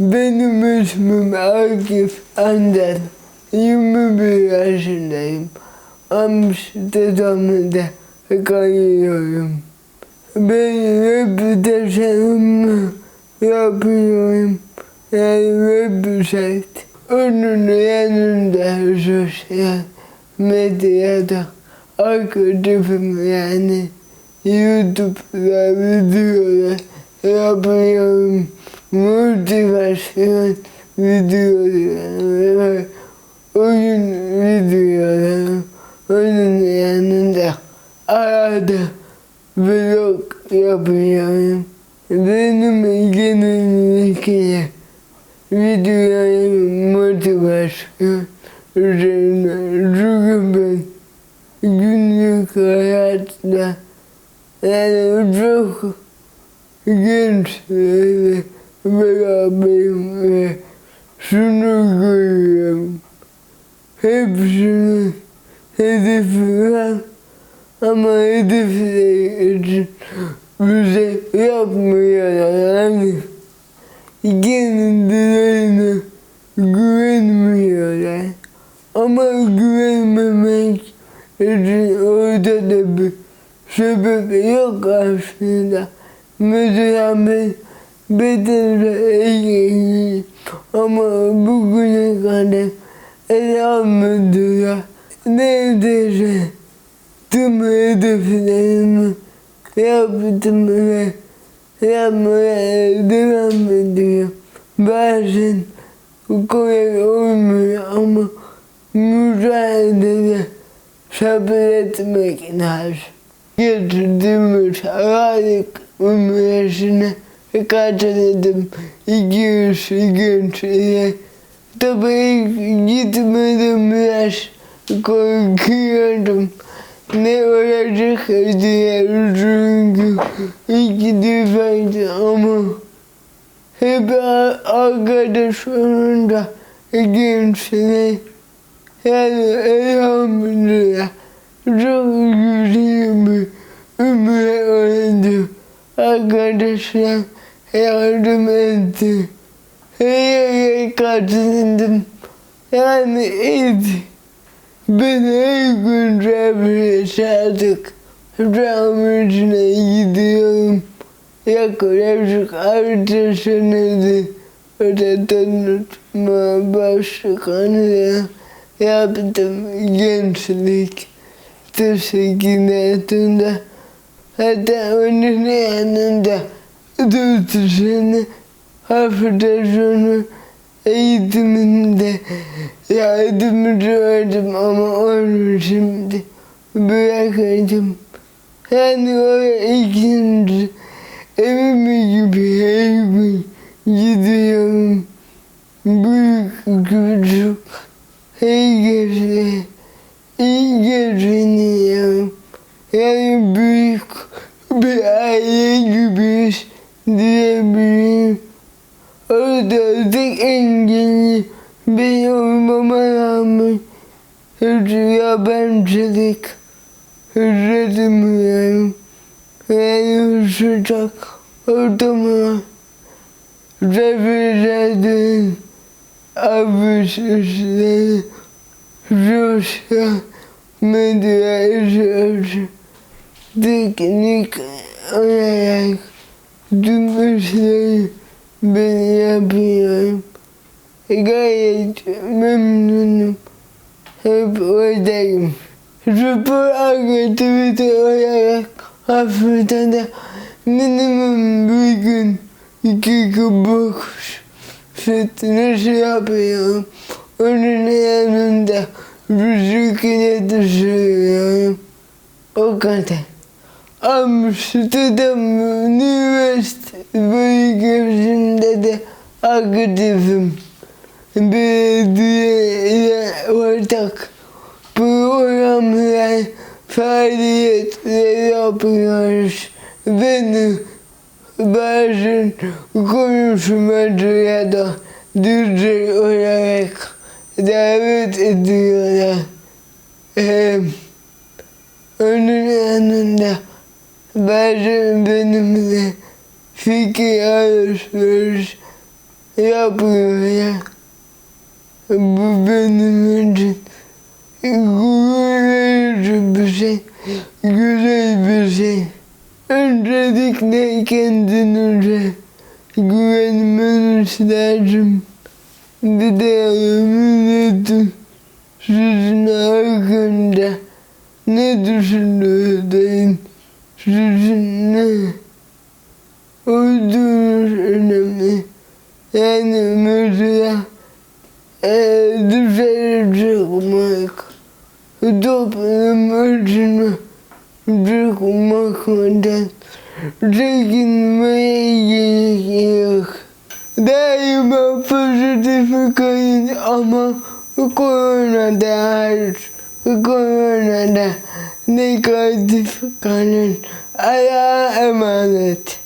Benim ismim Akif Ander. 21 yaşındayım. Amsterdam'da kalıyorum. Ben web tasarımı yapıyorum. Yani website. Onun yanında sosyal medyada aktifim yani. YouTube'da videolar yapıyorum. Motivasyon videoları oyun videoları. Onun yanında arada vlog yapıyorum. Benim genellikle videolarım motivasyon üzerine. Çünkü ben günlük hayatta yani çok gençlerle beraberim ve şunu görüyorum. Hepsinin hedefi var ama hedefleri için bir şey yapmıyorlar. Yani kendilerine güvenmiyorlar. Ama güvenmemek için orada da bir sebep yok aslında. Mesela ben bedenle ilgili ama bugüne kadar elhamdülillah neredeyse tüm hedeflerimi yaptım ve yapmaya devam ediyorum. Bazen kolay olmuyor ama mücadelede sabretmek lazım. Getirdiğimiz harika üniversitesine katıldım. 200 gençliğe. Tabii ilk gitmedim biraz korkuyordum. Ne olacak diye çünkü ilk defaydı ama hep arkadaşlarım da gençler. Yani elhamdülillah çok bir ömür oldu. Arkadaşlar yardım etti. Her yere katıldım. Yani iyiydi. Ben her gün trafiğe sadık. Tamircine gidiyorum. Yaklaşık altı senedir öyle tanıtma başkanlığı yaptım gençlik teşkilatında. Hatta onun yanında hafta sonu eğitiminde yardımcı oldum ama onu şimdi bırakacağım. Yani o ikinci evim gibi her gün gidiyorum. Büyük küçük her gece geçiniyorum. Yani büyük bir aile gibiyiz diyebilirim. Orada tek engeli ben olmama rağmen yabancılık hissetmiyorum. Yani sıcak ortamına referasyonun abisleri sosyal izliyoruz. Teknik olarak tüm işleri ben yapıyorum. Gayet memnunum. Hep oradayım. Spor aktivite olarak haftada minimum bir gün iki kubuk fitness yapıyorum. Onun yanında bisiklet sürüyorum. O kadar. Amsterdam Üniversite bölgesinde de aktifim. Belediye ortak programlar, faaliyetler yapıyoruz. Beni bazen konuşmacı ya da DJ olarak davet ediyorlar. Hem onun yanında bazen benimle fikir alışveriş yapıyor ya. Bu benim için gurur verici bir şey, güzel bir şey. Öncelikle kendinize güvenmeniz lazım. Bir de yemin edin sizin hakkında ne düşündüğünüzden sizin ne olduğunuz önemli. Yani mesela eee dışarı çıkmak, toplum içine çıkmaktan çekinmeye gerek yok. Daima pozitif kalın ama koronada hariç, koronada negatif kalın. Allah'a emanet.